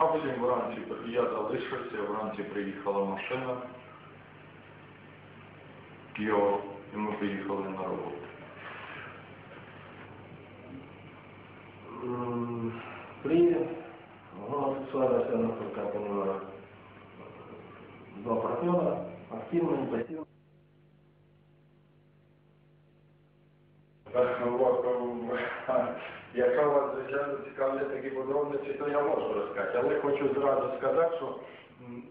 А потім вранці я залишився, вранці приїхала машина, його, і ми поїхали на роботу. М, При гомосексуальности, насколько я понимаю, два партнера, активно, не подробиці, то я можу розказати. Але хочу зразу сказати, що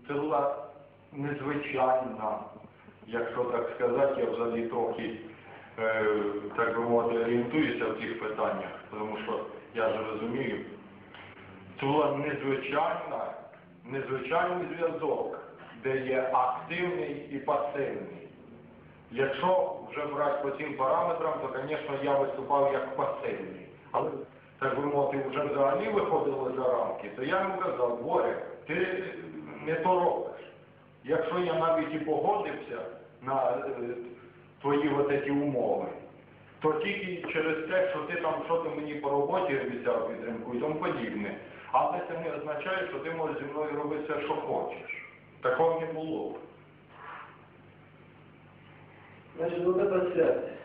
це була незвичайна, якщо так сказати, я взагалі трохи, е, так би мовити, орієнтуюся в цих питаннях, тому що я ж розумію, це була незвичайна, незвичайний зв'язок, де є активний і пасивний. Якщо вже брати по цим параметрам, то, звісно, я виступав як пасивний. Але, так би мовити, вже взагалі виходило за рамки, то я йому казав, Боря, ти не то робиш. Якщо я навіть і погодився на е, твої от ці умови, то тільки через те, що ти там що ти мені по роботі обіцяв підтримку і тому подібне. Але це не означає, що ти можеш зі мною робити все, що хочеш. Такого не було. Значит, вот эта связь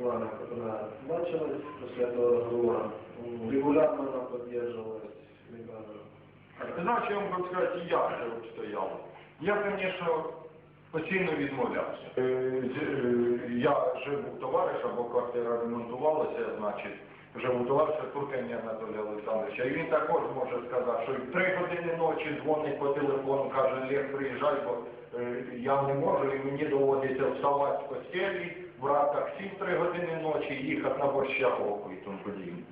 вами, которая началась после этого разговора, регулярно она поддерживалась, либо Ти знаєш, я вам хочу сказати, я вже обстояв. Я, звісно, постійно відмовлявся. Е, е, Я жив у товариша, бо квартира ремонтувалася, значить, у товариша Туркані Анатолія Олександровича. І він також може сказати, що три години ночі дзвонить по телефону, каже, Лев, приїжджай, бо е, я не можу, і мені доводиться вставати з постелі, брати таксі в три години ночі, їхати на Борщаговку і тому подібне.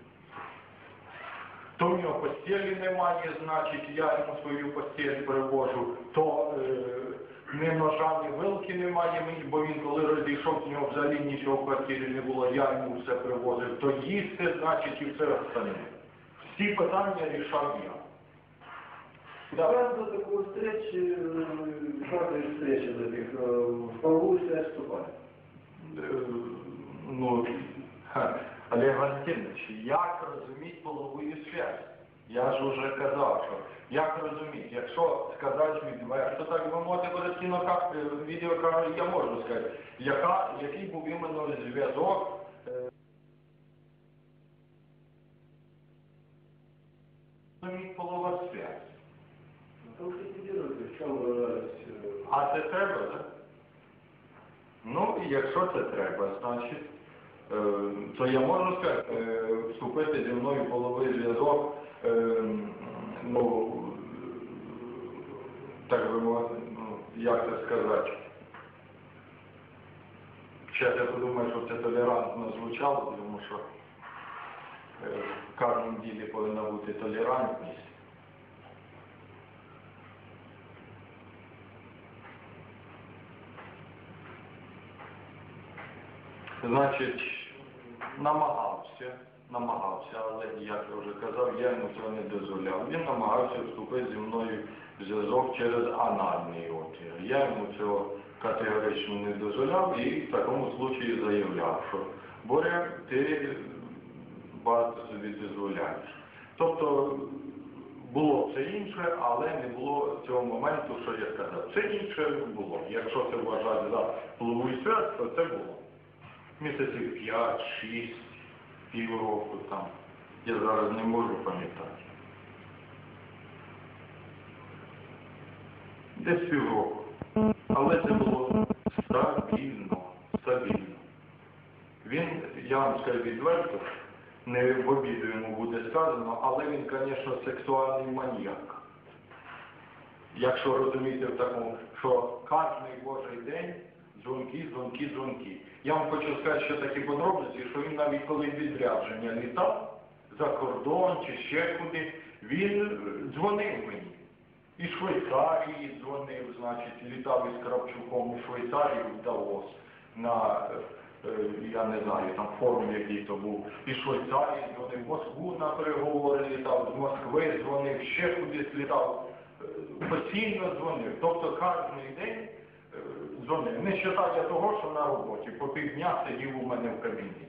То в нього постелі немає, значить я йому свою постель привожу, то е, ні ножа, ні вилки немає мені, бо він коли розійшов, в нього взагалі нічого в квартирі не було, я йому все привозив, то їсти, значить, і все остальне. Всі питання рішав я. Да. Как до такой встречи, э, каждой встречи из этих, э, в половую связь вступали? Е, ну, ха, Олег Валентинович, як розуміти полову зв'язь? Я ж уже казав, що як розуміти, якщо сказати відверто, так би мовити, буде кінокар, відеокамера, я можу сказати, яка, який був іменно зв'язок е, полова чем выражались э, А це треба, так? Ну, і якщо це треба, значить, е, то я можу сказати, е, вступити зі мною в половий зв'язок, е, ну, так би мовити, ну, як це сказати. Зараз я подумаю, що це толерантно звучало, тому що е, в кожному ділі повинна бути толерантність. Значить, намагався, намагався, але як я вже казав, я йому цього не дозволяв. Він намагався вступити зі мною в зв'язок через анальний отвір. Я йому цього категорично не дозволяв і в такому случаї заявляв, що Боря, ти багато собі дозволяєш. Тобто було все інше, але не було цього моменту, що я сказав. Все інше було. Якщо це вважати за полову свят, то це було місяців 5, 6, півроку там. Я зараз не можу пам'ятати. Десь півроку. Але це було стабільно, стабільно. Він, я вам скажу відверто, не в обіду йому буде сказано, але він, звісно, сексуальний маніяк. Якщо розумієте в такому, що кожний божий день дзвонки, дзвонки, дзвонки. Я вам хочу сказати, що такі подробиці, що він навіть коли відрядження літав за кордон чи ще куди, він е, дзвонив мені. Із Швейцарії дзвонив, значить, літав із Кравчуком у Швейцарію в Давос на, е, е, я не знаю, там форум який то був. Із Швейцарії дзвонив, Москву на переговори літав, з Москви дзвонив, ще кудись літав. Постійно дзвонив. Тобто кожен день дзвонив. Не вважає того, що на роботі. По півдня сидів у мене в кабінеті.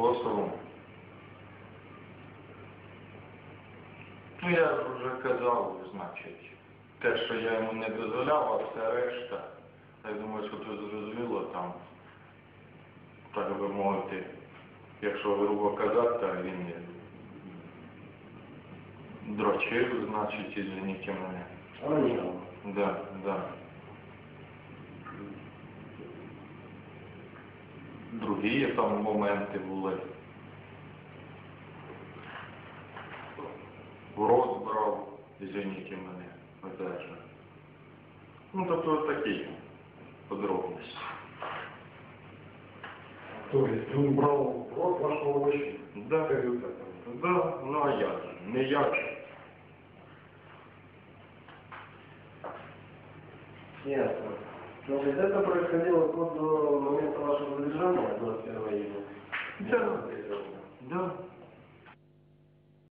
способом. Ну, я вже казав, значить, те, що я йому не дозволяв, а все решта, я думаю, що тут зрозуміло там, так би мовити, якщо грубо казати, то він дрочив, значить, извините мене. Анонимно. Да, да. Другі там моменти були. В рот брав, извините мене, же. Ну, тобто такі подробності. То есть он брал в рот вашего овощи. Да, да, ну а як же? Не як же. Ясно. Значит, это происходило вплоть до момента вашего задержания 21 июня. Да. Да,